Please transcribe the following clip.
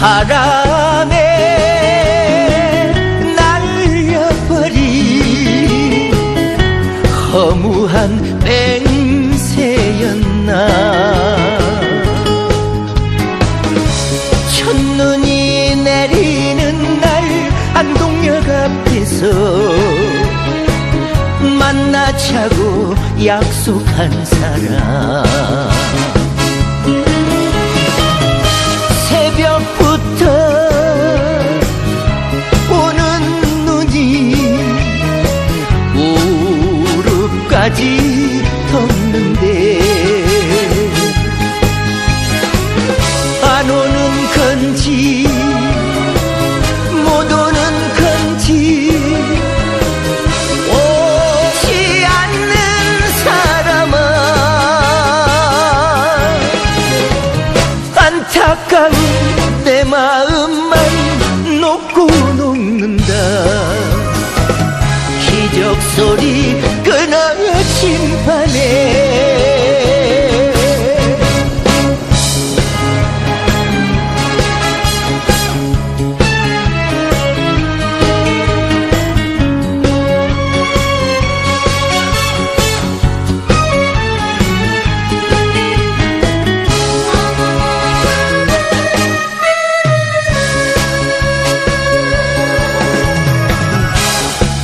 바람 허무한 맹세였나? 첫눈이 내리는 날 안동역 앞에서 만나자고 약속한 사람 무릎까지 덮는데. 안 오는 건지 못 오는 건지 오지 않는 사람아. 안타까운 내 마음만 녹고 녹는다. 기적 소리